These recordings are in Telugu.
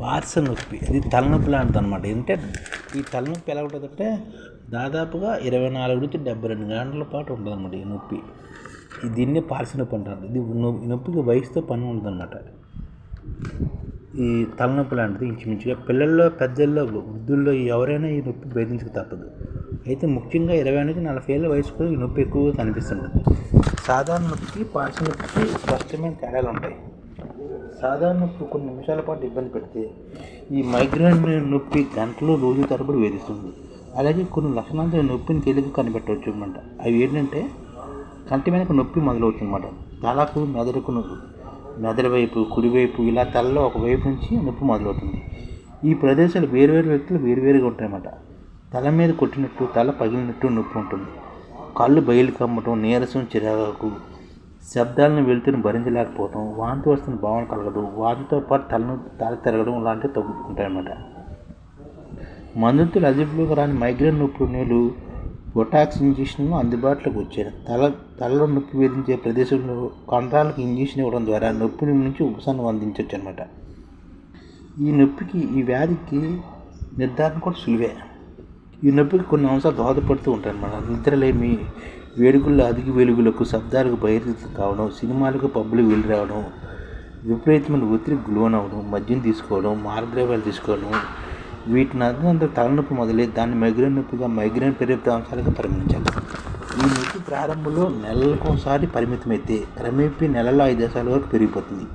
పార్సల్ నొప్పి. ఇది తలనొప్పి లాంటిది అనమాట ఏంటంటే ఈ తలనొప్పి ఎలా ఉంటుందంటే దాదాపుగా ఇరవై నాలుగు నుంచి డెబ్బై రెండు గంటల పాటు ఉంటుంది అనమాట ఈ నొప్పి. దీన్ని దీన్నే పార్సల్ నొప్పి అంటారు. ఇది నొప్పికి వయసుతో పని ఉంటుంది అనమాట ఈ తలనొప్పి లాంటిది ఇంచుమించుగా పిల్లల్లో పెద్దల్లో వృద్ధుల్లో ఎవరైనా ఈ నొప్పి భేదించక తప్పదు. అయితే ముఖ్యంగా ఇరవై నుంచి నలభై ఏళ్ళ వయసుకు ఈ నొప్పి ఎక్కువగా కనిపిస్తుంటుంది. సాధారణ నొప్పికి పార్సల్ నొప్పికి స్పష్టమైన తేడాలు ఉంటాయి సాధారణ నొప్పి కొన్ని నిమిషాల పాటు ఇబ్బంది పెడితే ఈ మైగ్రేన్ నొప్పి గంటలు రోజు తరబడి వేధిస్తుంది. అలాగే కొన్ని లక్షణాలతో నొప్పిని తేలిక కనిపెట్టవచ్చు అనమాట అవి ఏంటంటే కంటి వెనక నొప్పి మొదలవుతుంది అనమాట తలకు మెదడుకు మెదడు వైపు కుడివైపు ఇలా తలలో ఒక వైపు నుంచి నొప్పి మొదలవుతుంది. ఈ ప్రదేశాలు వేరువేరు వ్యక్తులు వేరువేరుగా ఉంటాయన్నమాట. తల మీద కొట్టినట్టు తల పగిలినట్టు నొప్పి ఉంటుంది. కళ్ళు బయలు కమ్మటం నీరసం చిరాకు శబ్దాలను వెలుతురు భరించలేకపోవటం వాంతి వస్తున్న భావన కలగడం వాటితో పాటు తలను తల తిరగడం లాంటివి తగ్గుతుంటాయన్నమాట. మందుతులు అదుపులోకి రాని మైగ్రేన్ నొప్పులు నీళ్ళు బొటాక్స్ ఇంజక్షన్లు అందుబాటులోకి వచ్చాయి. తల తలలో నొప్పి వేధించే ప్రదేశంలో కండరాలకు ఇంజక్షన్ ఇవ్వడం ద్వారా నొప్పి నుంచి ఉపశమనం అందించవచ్చు అనమాట ఈ నొప్పికి ఈ వ్యాధికి నిర్ధారణ కూడా సులువే. ఈ నొప్పికి కొన్ని అంశాలు దోహదపడుతూ ఉంటాయి అన్నమాట నిద్రలేమి వేడుకల్లో అధిక వెలుగులకు శబ్దాలకు బహిర్గతం కావడం సినిమాలకు పబ్బులు వెళ్ళి రావడం విపరీతమైన ఒత్తిడికి గులోనవడం మద్యం తీసుకోవడం మార్గద్రవ్యాలు తీసుకోవడం వీటిని అర్థంతో తలనొప్పి మొదలై దాన్ని మైగ్రేన్ నొప్పిగా మైగ్రేన్ పెరిగితే అంశాలుగా పరిగణించాలి. ఈ నొప్పి ప్రారంభంలో నెలలకు ఒకసారి పరిమితమైతే క్రమేపీ నెలలో ఐదు దేశాల వరకు పెరిగిపోతుంది.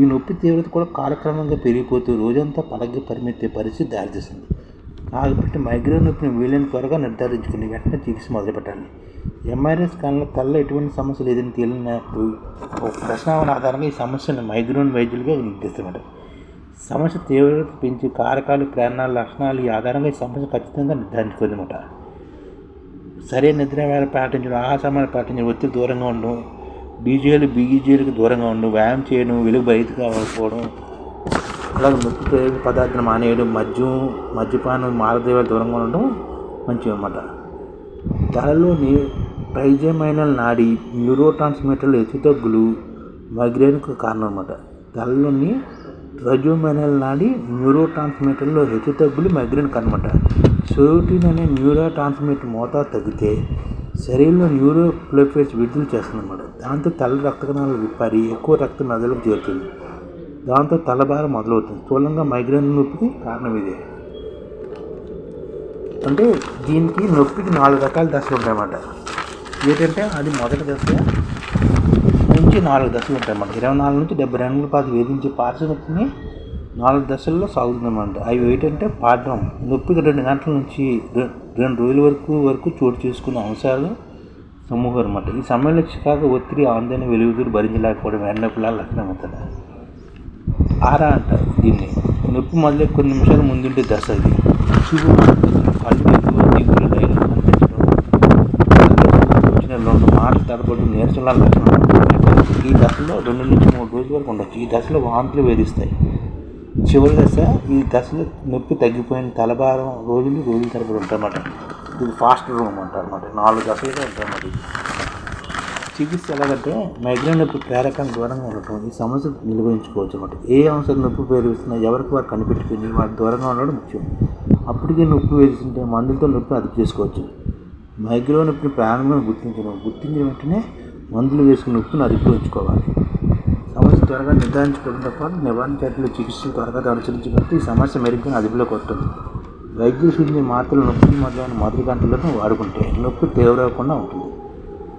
ఈ నొప్పి తీవ్రత కూడా కాలక్రమంగా పెరిగిపోతూ రోజంతా పడగ పరిమితే పరిస్థితి దారితీస్తుంది. కాబట్టి మైగ్రేన్ నొప్పిని వీలైన త్వరగా నిర్ధారించుకుని వెంటనే చికిత్స మొదలుపెట్టాలి. ఎంఆర్ఐ స్కాన్లో తలలో ఎటువంటి సమస్య లేదని తేలినప్పుడు ఒక ప్రశ్నావళి ఆధారంగా ఈ సమస్యను మైగ్రోన్ వైద్యులుగా నిర్ణయిస్తున్నారు సమస్య తీవ్రత పెంచి కారకాలు ప్రేరణాలు లక్షణాలు ఈ ఆధారంగా ఈ సమస్య ఖచ్చితంగా నిర్ధారించుకోదనమాట సరైన నిద్ర వేళ పాటించడం ఆహార సమయాలు పాటించడం ఒత్తిడి దూరంగా ఉండడం డీజేలు బీజేలకు దూరంగా ఉండడం వ్యాయామం చేయడం వెలుగు బయట కావకపోవడం అలాగే ముక్కు పదార్థాలు మానేయడం మద్యం మద్యపానం మారదేవాలు దూరంగా ఉండడం మంచిది అన్నమాట తలలోని ట్రైజమైనల్ నాడి న్యూరో ట్రాన్స్మిటర్ల హెచ్చుతగ్గులు మైగ్రేన్కు కారణం తలలోని ట్రైజోమైనల్ నాడి న్యూరో ట్రాన్స్మిటర్లో హెచ్చుతగ్గులు మైగ్రేన్కి అనమాట సోటిన్ అనే న్యూరో ట్రాన్స్మిటర్ మోతాదు తగ్గితే శరీరంలో న్యూరో ఫ్లోఫేట్స్ విడుదల చేస్తుందన్నమాట. దాంతో తల రక్త కణాలు విప్పారి ఎక్కువ రక్తం నదులకు చేరుతుంది. దాంతో తలభారం మొదలవుతుంది. స్థూలంగా మైగ్రేన్ నొప్పికి కారణం ఇదే. అంటే దీనికి నొప్పికి నాలుగు రకాల దశలు ఉంటాయన్నమాట ఏంటంటే అది మొదటి దశ నుంచి నాలుగు దశలు ఉంటాయన్నమాట ఇరవై నాలుగు నుంచి డెబ్బై రెండు పాటు వేధించే పార్శ్వ నాలుగు దశల్లో సాగుతుందన్నమాట. అవి ఏంటంటే పాడడం నొప్పికి రెండు గంటల నుంచి రెండు రోజుల వరకు వరకు చోటు చేసుకునే అంశాలు సమూహం అనమాట ఈ సమయంలో చికాకు ఒత్తిడి ఆందోళన వెలుగుదూరు భరించలేకపోవడం వెన్నొప్పిలా లక్షణం అవుతుంది. ఆరా అంటారు దీన్ని. నొప్పి మొదలై కొన్ని నిమిషాలు ముందుంటే దశ ఇది. చూపు మారుతుంది కళ్ళు ఎక్కువ దిగులు ధైర్యం కనిపించడం కళ్ళు వచ్చిన రెండు మాటలు తడబడి నీరసంలా లక్షణం ఈ దశలో రెండు నుంచి మూడు రోజుల వరకు ఉండొచ్చు. ఈ దశలో వాంతులు వేధిస్తాయి. చివరి దశ ఈ దశలో నొప్పి తగ్గిపోయిన తలభారం రోజులు రోజుల తరబడి ఉంటాయన్నమాట. ఇది ఫాస్ట్ రూమ్ అంటారు నాలుగు దశలుగా ఉంటాయన్నమాట ఇది. చికిత్స ఎలాగంటే మైగ్రేన్ నొప్పి ప్రేరకం దూరంగా ఉండటం ఈ సమస్య నిర్వహించుకోవచ్చు అనమాట ఏ అంశం నొప్పి పేరుస్తున్నా ఎవరికి వారు కనిపెట్టుకుని వారి దూరంగా ఉండడం ముఖ్యం. అప్పటికే నొప్పి వేధిస్తుంటే మందులతో నొప్పి అదుపు చేసుకోవచ్చు. మైగ్రో నొప్పిని ప్రారంభంగా గుర్తించడం గుర్తించిన వెంటనే మందులు వేసుకుని నొప్పిని అదుపులో ఉంచుకోవాలి. సమస్య త్వరగా నిర్ధారించుకోవడంతో పాటు నివారణ చర్యలు చికిత్సలు త్వరగా అనుసరించగలిగితే ఈ సమస్య మెరుగ్గా అదుపులోకి వస్తుంది. వైద్యులు సూచించిన మాత్రలు నొప్పి మొదలైన మొదటి గంటలను వాడుకుంటే నొప్పి తీవ్రకుండా ఉంటుంది.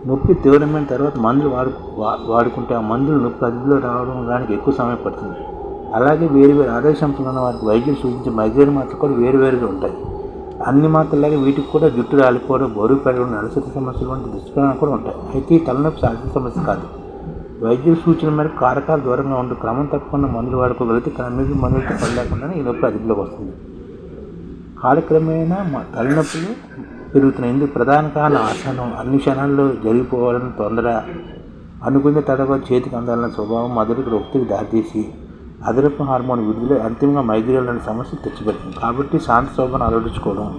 నొప్పి తీవ్రమైన తర్వాత మందులు వాడు వా- వాడుకుంటే ఆ మందులు నొప్పి అదుపులో రావడం దానికి ఎక్కువ సమయం పడుతుంది. అలాగే వేరు వేరు ఆరోగ్య ఉన్న వారికి వైద్యులు సూచించే మైగ్రేన్ మాత్రలు కూడా వేరు వేరుగా ఉంటాయి. అన్ని మాత్రలాగే వీటికి కూడా జుట్టు రాలిపోవడం బరువు పెరగడం అలసట సమస్యలు వంటి దుష్పరిణాలు కూడా ఉంటాయి. అయితే ఈ తలనొప్పి సహజ సమస్య కాదు. వైద్యుల సూచన మేరకు కారకాలు దూరంగా ఉండి క్రమం తప్పకుండా మందులు వాడుకోగలిగితే క్రమేపీ మందులతో పని ఈ నొప్పి అదుపులోకి వస్తుంది. కాలక్రమేణా మా తలనొప్పులు పెరుగుతున్నాయి. ఇందుకు ప్రధాన కారణం ఆసనం. అన్ని క్షణాల్లో జరిగిపోవాలని తొందర అనుకున్న తర్వాత చేతికి అందాలన్న స్వభావం మొదటికి ఒత్తిడి దారితీసి అదనపు హార్మోన్ విడుదల అంతిమంగా మైగ్రేన్ అనే సమస్య తెచ్చిపెట్టింది. కాబట్టి శాంత శోభను అలవడించుకోవడం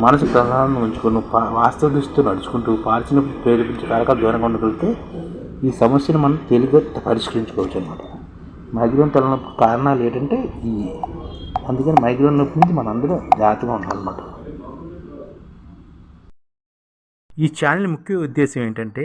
మనసు ప్రధానంగా ఉంచుకొని పా- వాస్తవ దృష్టితో నడుచుకుంటూ పార్చినప్పుడు ప్రేరేపించే కారకాలు దూరంగా ఉండగలిగితే ఈ సమస్యను మనం తేలిగ్గా పరిష్కరించుకోవచ్చు అనమాట మైగ్రేన్ తలనొప్పి కారణాలు ఏంటంటే ఈ అందుకని మైగ్రేన్ నొప్పి నుంచి మనందరూ జాగ్రత్తగా ఉండాలన్నమాట ఈ ఛానల్ ముఖ్య ఉద్దేశం ఏంటంటే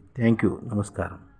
Thank you. నమస్కారం.